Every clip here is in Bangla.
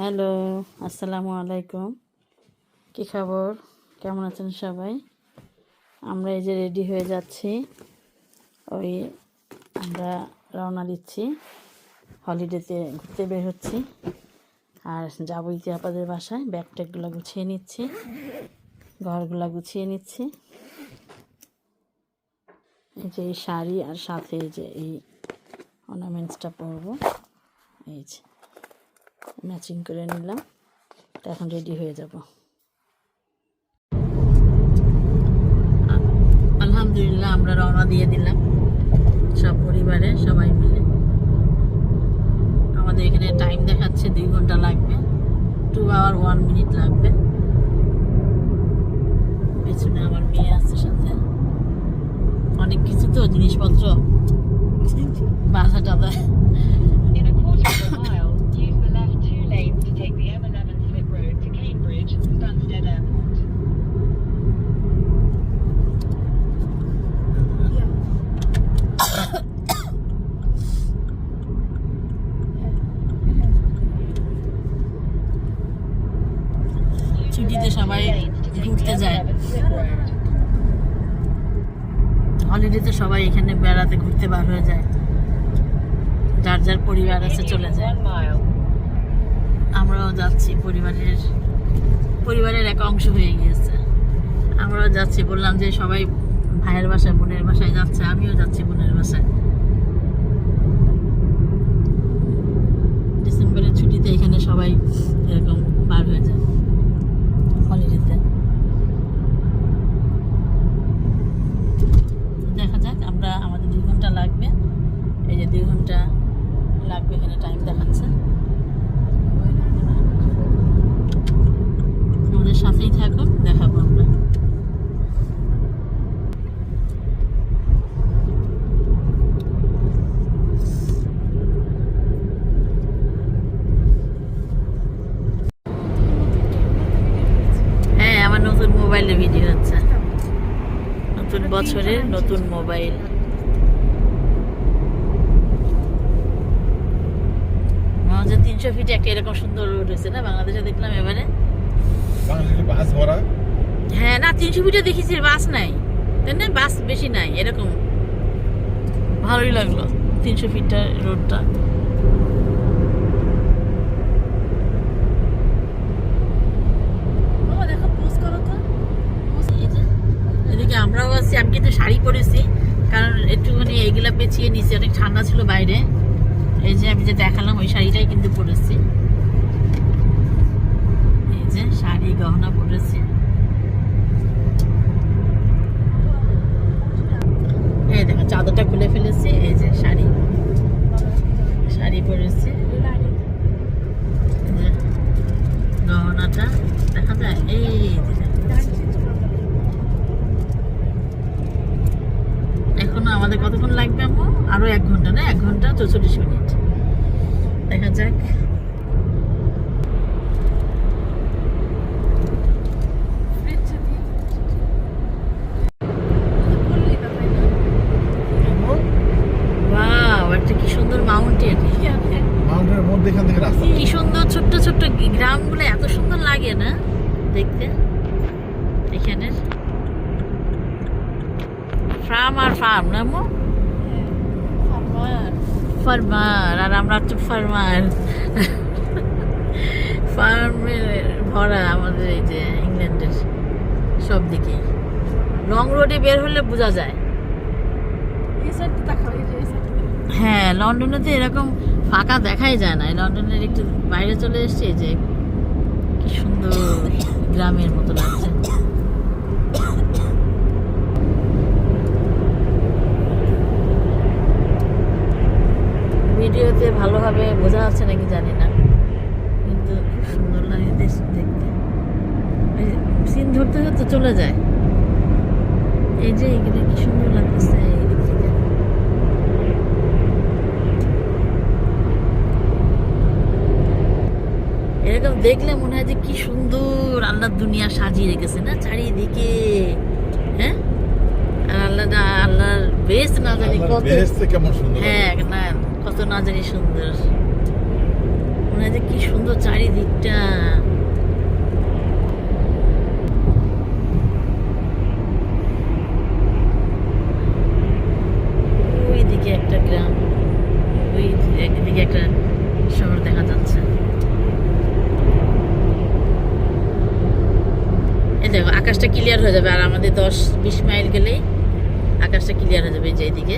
হ্যালো, আসসালামু আলাইকুম। কী খবর? কেমন আছেন সবাই? আমরা এই যে রেডি হয়ে যাচ্ছি। ওই আমরা রওনা দিচ্ছি। হলিডেতে ঘুরতে বের হচ্ছি। আর যাব ইতিহাপাদের বাসায়। ব্যাগ ট্যাগগুলো গুছিয়ে নিচ্ছি। ঘরগুলো গুছিয়ে নিচ্ছি। এই যে এই শাড়ি আর সাথে যে এই অর্নামেন্টসটা পরবো। এই যে। ম্যাচিং করে নিলাম। তো এখন রেডি হয়ে যাব। আলহামদুলিল্লাহ, আমরা রওনা দিয়ে দিলাম। সব পরিবারে সবাই মিলে। আমাদের এখানে টাইম দেখাচ্ছে, দুই ঘণ্টা লাগবে। টু আওয়ার ওয়ান মিনিট লাগবে। পেছনে আমার মেয়ে আছে সাথে। অনেক কিছু তো, জিনিসপত্র। বাধা টাধা হলিডেতে সবাই এখানে বেড়াতে ঘুরতে বার হয়ে যায়। যার যার পরিবার আছে চলে যায়। আমরাও যাচ্ছি পরিবারের পরিবারের এক অংশ হয়ে গিয়েছে। আমরাও যাচ্ছি বললাম যে সবাই ভাইয়ের বাসায় বোনের বাসায় যাচ্ছে আমিও যাচ্ছি বোনের বাসায়। ডিসেম্বরের ছুটিতে এখানে সবাই এরকম বার হয়ে যায়। হলিডেতে দেখা যাক আমরা আমাদের দুই ঘণ্টা লাগবে এই যে দুই ঘণ্টা লাগবে এখানে টাইম দেখাচ্ছে। আমাদের সাথেই থাকুন দেখাবো আমরা হ্যাঁ আমার নতুন মোবাইলে ভিডিও হচ্ছে। নতুন বছরের নতুন মোবাইল মনে তিনশো ফিটে একটা এরকম সুন্দর রোড হয়েছে না? বাংলাদেশে দেখলাম এবারে। বাস ভরা? হ্যাঁ না তিনশো ফিটে দেখেছি বাস নাই। তাই না? বাস বেশি নাই এরকম। ভালোই লাগল তিনশো ফিটটা রোডটা যে, আমরাও আছি আমি কিন্তু শাড়ি পরেছি কারণ একটুখানি এইগুলা পেঁচিয়ে নিছি অনেক ঠান্ডা ছিল বাইরে। এই যে আমি যে দেখালাম, ওই শাড়িটাই কিন্তু পরেছি। এই যে শাড়ি, গহনা পরেছি। এই দেখো, চাদরটা খুলে ফেলেছি, এই যে শাড়ি। শাড়ি পরেছি। গহনাটা, দেখা যায়? এই এখনও আমাদের কতক্ষণ লাগবে আম্মু? আরও এক ঘণ্টা, না? এক ঘণ্টা চৌচল্লিশ মিনিট দেখা যাক Wow, একটা কি সুন্দর মাউন্টেন মাউন্টেনের মধ্যে এখান থেকে রাস্তা। কি সুন্দর ছোট্ট ছোট্ট গ্রামগুলো এত সুন্দর লাগে না? দেখতে। এখানে। ফার্ম আর ফার্ম না মো? ফার্মার আর আমরা হচ্ছে ফার্মার ফার্মের ভরা আমাদের এই যে ইংল্যান্ডের সব দিকে লং রোডে বের হলে বোঝা যায়। হ্যাঁ লন্ডনে তো এরকম ফাঁকা দেখাই যায় না। লন্ডনের একটু বাইরে চলে এসছে যে কি সুন্দর গ্রামের মতো লাগছে। ভিডিওতে ভালোভাবে বোঝা যাচ্ছে নাকি জানি না, কিন্তু খুব সুন্দর লাগে দেশ দেখতে। সিন ধরতে ধরতে চলে যায়। এই যে এগুলো কি সুন্দর লাগতেছে এদিক থেকে এরকম দেখলে মনে হয় যে কি সুন্দর আল্লাহ দুনিয়া সাজিয়ে রেখেছে না? চারিদিকে হ্যাঁ? আল্লাহ না আল্লাহর বেশ না জানি কত হ্যাঁ না কত না জানি সুন্দর। মনে হয় যে কি সুন্দর চারিদিকটা ওইদিকে একটা গ্রাম ওই একদিকে একটা শহর দেখা যাচ্ছে এই দেখো আকাশটা ক্লিয়ার হয়ে যাবে আর আমাদের দশ বিশ মাইল গেলেই আকাশটা ক্লিয়ার হয়ে যাবে এই যে এদিকে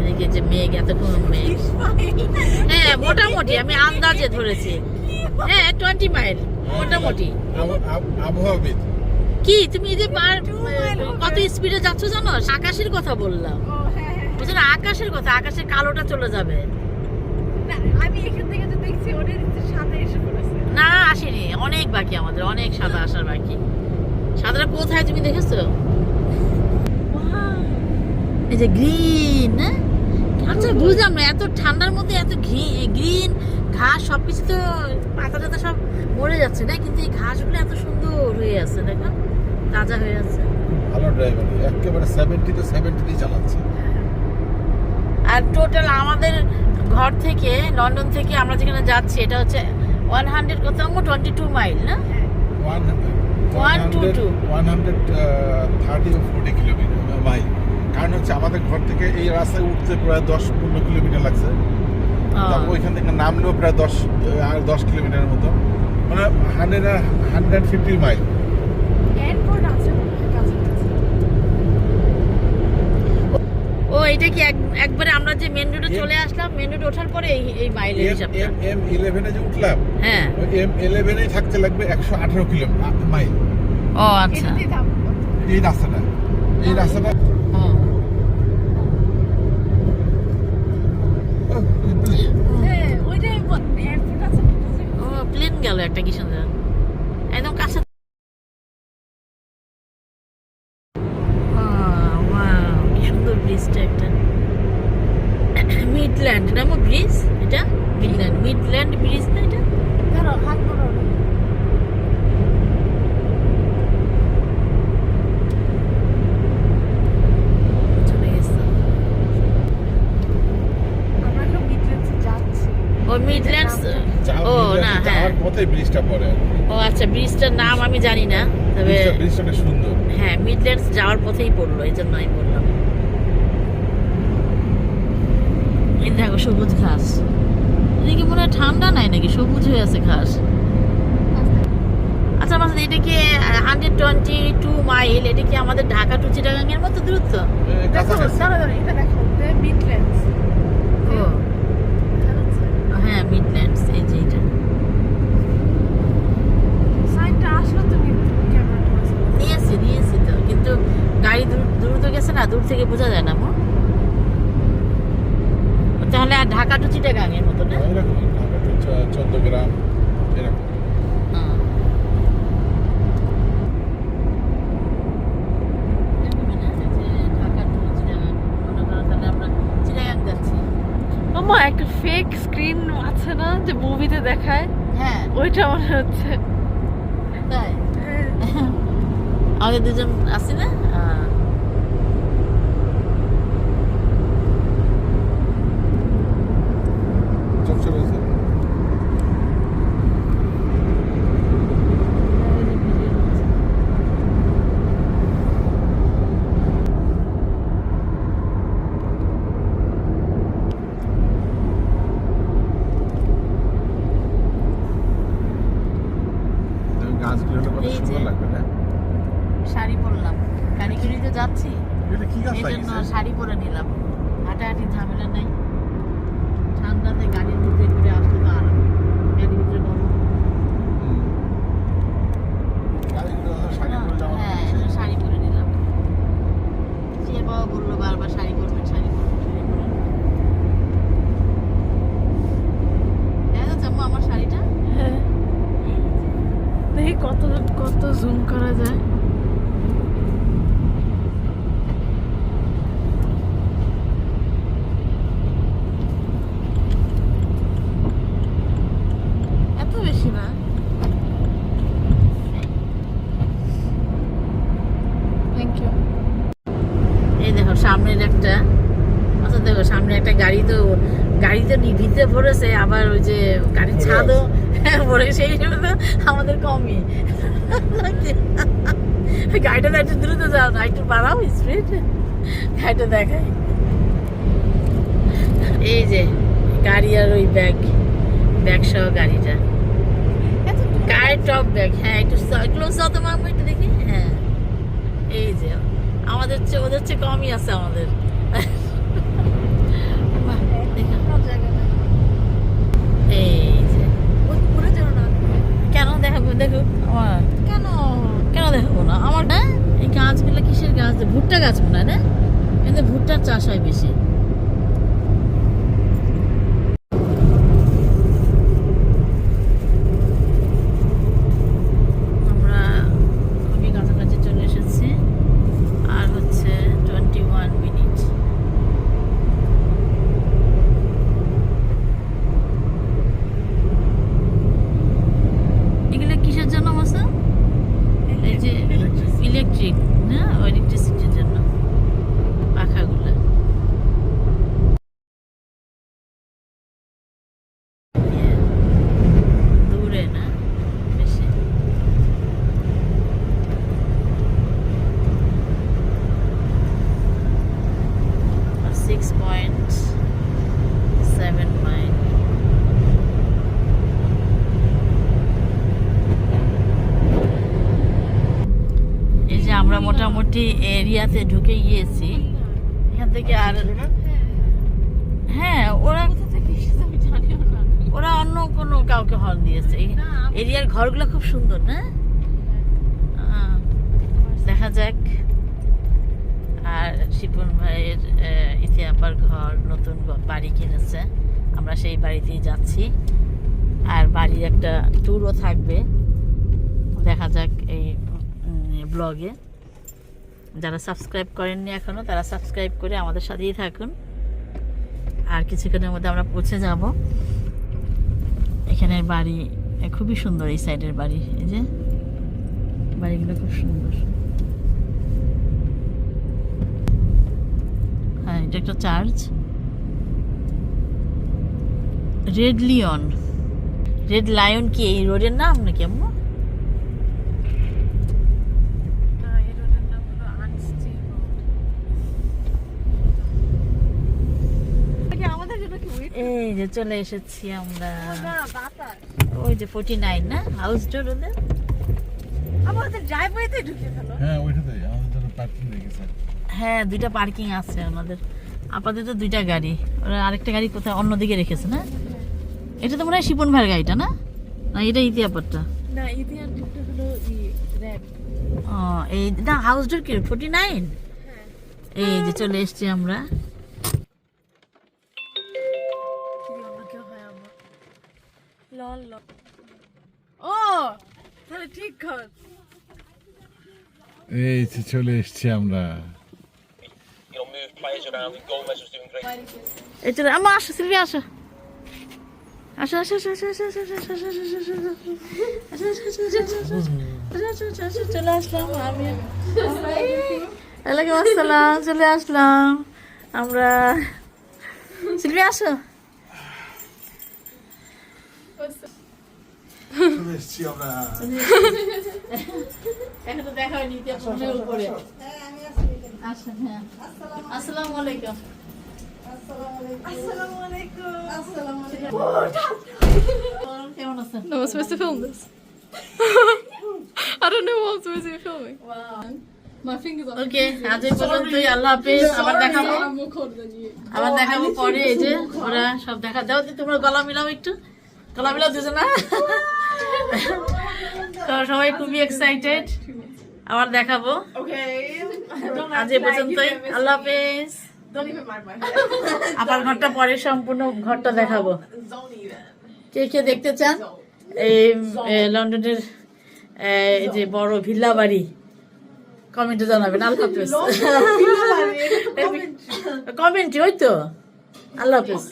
এদিকে যে মেঘ এতক্ষণ মেঘ। হ্যাঁ মোটামুটি আমি আন্দাজে ধরেছি। হ্যাঁ টোয়েন্টি মাইল মোটামুটি। আব- আব- আবহাওয়াবিদ। কি তুমি এই যে পার কত স্পিডে যাচ্ছ জানো? আকাশের কথা বললাম। ও হ্যাঁ হ্যাঁ বুঝছ না? আকাশের কথা আকাশের কালোটা চলে যাবে। আমি এখান থেকে যে দেখছি ওদের সাথে এসে পড়েছে। না আসেনি। অনেক বাকি আমাদের অনেক সাদা আসার বাকি। সাদাটা কোথায় তুমি দেখেছ? এই যে গ্রিন আচ্ছা বুঝলাম না এত ঠান্ডার মধ্যে এত গ্রিন ঘাস সবকিছু তো পাতা টাতা সব মরে যাচ্ছে না? কিন্তু এই ঘাসগুলো এত সুন্দর হয়ে আছে দেখো তাজা হয়ে আছে। ভালো ড্রাইভার একেবারে সেভেন্টি তো সেভেন্টি চালাচ্ছে। আর টোটাল আমাদের ঘর থেকে লন্ডন থেকে আমরা যেখানে যাচ্ছি এটা হচ্ছে ওয়ান হান্ড্রেড কত? টোয়েন্টি টু মাইল না? ওয়ান. ওয়ান হান্ড্রেড থার্টি ও ফোর্টি কিলোমিটার মাইল কারণ হচ্ছে আমাদের ঘর থেকে এই রাস্তায় উঠতে প্রায় দশ পনেরো কিলোমিটার লাগছে। তারপর ওইখান থেকে নামলেও প্রায় দশ আর দশ কিলোমিটারের মতো। মানে hundred hundred fifty mile airport আছে মনে হয় কাছাকাছি ও এটা কি এক- একবারে আমরা যে মেন রোডে চলে আসলাম মেন রোডে ওঠার পরে এই এই মাইলের হিসাবটা এম এম ইলেভেনে যে উঠলাম হ্যাঁ। এম ইলেভেনেই থাকতে লাগবে একশো আঠারো মাইল ও আচ্ছা। এই রাস্তাটা এই রাস্তাটা। ও হ্যাঁ প্লেন গেল একটা কি সুন্দর। একদম কাছে Wow, wow, কি সুন্দর ব্রিজটা একটা মিডল্যান্ড নাম ব্রিজ এটা মিডল্যান্ড মিডল্যান্ড ব্রিজ না এটা ধরো হাত ধরো চলে গেছে আমরা এখন মিডল্যান্ডসে যাচ্ছি ও মিডল্যান্ডস যাও- ও না ব্রিজটা পড়ে ও আচ্ছা ব্রিজটার নাম আমি জানি না তবে ব্রিজটা- সুন্দর। হ্যাঁ মিডল্যান্ডস যাওয়ার পথেই পড়ল এই জন্য আমি বললাম। এই দেখো সবুজ ঘাস। এদিকে মনে হয় ঠান্ডা নাই নাকি? সবুজ হয়ে আছে ঘাস। আচ্ছা মাসুদ এটা কি হান্ড্রেড টোয়েন্টি টু মাইল এটা কি আমাদের ঢাকা টু চিটাগাঙ্গের মতো দূরত্ব? হ্যাঁ মিডল্যান্ডস এই যে এটা। তো কিন্তু গাড়ি দূর দ্রুত গেছে না দূর থেকে বোঝা যায় না মো। তাহলে আর ঢাকা টু চিটাগাঙ্গের মতো না? এরকম ঢাকা to চ- এরকম। ঢাকা। মামা একটা ফেক স্ক্রিন আছে না যে মুভিতে দেখায়? হ্যাঁ। ওইটা মনে হচ্ছে তাই আমাদের দুজন আছি না আহ, চকচক হয়েছে গাছগুলো হলে কত এই যে। সুন্দর লাগবে না শাড়ি পরলাম কারিগরিতে যাচ্ছি এটা কি গাছ এই জন্য লাগিয়েছে শাড়ি পরে নিলাম হাঁটাহাঁটি ঝামেলা নাই ঠান্ডাতে গাড়ির ভিতরে ঘুরে আসলে তো আরাম গাড়ির ভিতরে গরম হুম। গাছগুলো শাড়ি পরে যাওয়া হ্যাঁ এই জন্য শাড়ি পরে নিলাম সে বাবা বলল বারবার শাড়ি পরবেন শাড়ি পরবেন শাড়ি পরবেন দেখা যাচ্ছে আম্মু আমার শাড়িটা হ্যাঁ দেখি কত কত জুম করা যায় এত বেশি না থ্যাংক ইউ এই দেখো সামনের একটা আচ্ছা দেখো সামনে একটা গাড়ি তো গাড়ি তো নিভিতে ভরেছে আবার ওই যে গাড়ির ছাদও পরে সেই হিসেবে তো আমাদের কমই। গাড়িটা তো একটু দ্রুত যাও না একটু বাড়াও স্পিড গাড়িটা দেখাই। এই যে গাড়ি আর ওই ব্যাগ ব্যাগ সহ গাড়িটা। গায়ের টপ ব্যাগ হ্যাঁ একটু ক্লোজ যাও তো মামু একটু দেখি। হ্যাঁ এই যে আমাদের চেয়ে ওদের চেয়ে কমই আছে আমাদের বাহ, দেখো। এই যে কেন দেখাবো দেখো আমার কেন? কেন দেখাবো না? আমার না এই গাছগুলো কিসের গাছ? ভুট্টা গাছ মনে হয় না? কিন্তু ভুট্টার চাষ হয় বেশি। you? No, and it just মোটামুটি এরিয়াতে ঢুকে গিয়েছি। এখান থেকে আর হ্যাঁ ওরা ওরা অন্য কোনো কাউকে হল দিয়েছে এরিয়ার ঘরগুলো খুব সুন্দর, না? দেখা যাক। আর শিপন ভাইয়ের ইতিহাপার ঘর নতুন বাড়ি কিনেছে। আমরা সেই বাড়িতেই যাচ্ছি। আর বাড়ির একটা ট্যুরও থাকবে। দেখা যাক এই ব্লগে যারা সাবস্ক্রাইব করেননি এখনও, তারা সাবস্ক্রাইব করে আমাদের সাথেই থাকুন। আর কিছুক্ষণের মধ্যে আমরা পৌঁছে যাব। এখানের বাড়ি খুবই সুন্দর এই সাইডের বাড়ি, এই যে। বাড়িগুলো খুব সুন্দর। হ্যাঁ এটা একটা church Red Leon Red Lion কি এই রোডের নাম নাকি আম্মু আমাদের জন্য কি wait এই যে চলে এসেছি আমরা। ওই যে ফোর্টি নাইন না? হাউস ডোর ওদের? আমাদের ড্রাইভওয়েতে ঢুকে ফেলো হ্যাঁ ওইটাতেই আমাদের পার্কিং রেখেছে হ্যাঁ দুইটা পার্কিং আছে আমাদের। আপাতত দুইটা গাড়ি। ওরা আরেকটা গাড়ি কোথায় অন্যদিকে রেখেছে না? এটা তো মনে হয় শিপন ভাইয়ের গাড়িটা না? না এটা না হলো ও এই না হাউস ডোর কি? ফোর্টি নাইন এই যে চলে এসছি আমরা। ও তাহলে ঠিক ঘর এই যে চলে এসেছি আমরা. এই চলে আমা আসো সিলভি আসো আসো আসো আসো আসো আসো আসো আসো আসো আসো আসো আসো আসো আসো আসো আসো চলে আসলাম আমি ওয়ালাইকুম আসসালাম চলে আসলাম আমরা সিলভি আসো চলে এসেছি আমরা এখন তো দেখা হয়নি ফোনের উপরে। হ্যাঁ। আসসালামু আলাইকুম। No, I'm supposed to film this. I don't know what I'm supposed to be filming. ওকে আজ পর্যন্তই আল্লাহ হাফেজ আবার দেখাবো. আবার দেখাবো পরে এই যে ওরা সব দেখা দাও যে তোমরা গলা মিলাও একটু। দুজো না? তো সবাই খুবই এক্সাইটেড আবার দেখাবো। আজ এ পর্যন্তই। আল্লাহ হাফেজ. আবার ঘরটা পরে সম্পূর্ণ ঘরটা দেখাবো। কে কে দেখতে চান? এই লন্ডনের এই যে বড় ভিল্লা বাড়ি। কমেন্টে জানাবেন। আল্লাহ হাফেজ। কমেন্টে ওই তো। আল্লাহ হাফেজ।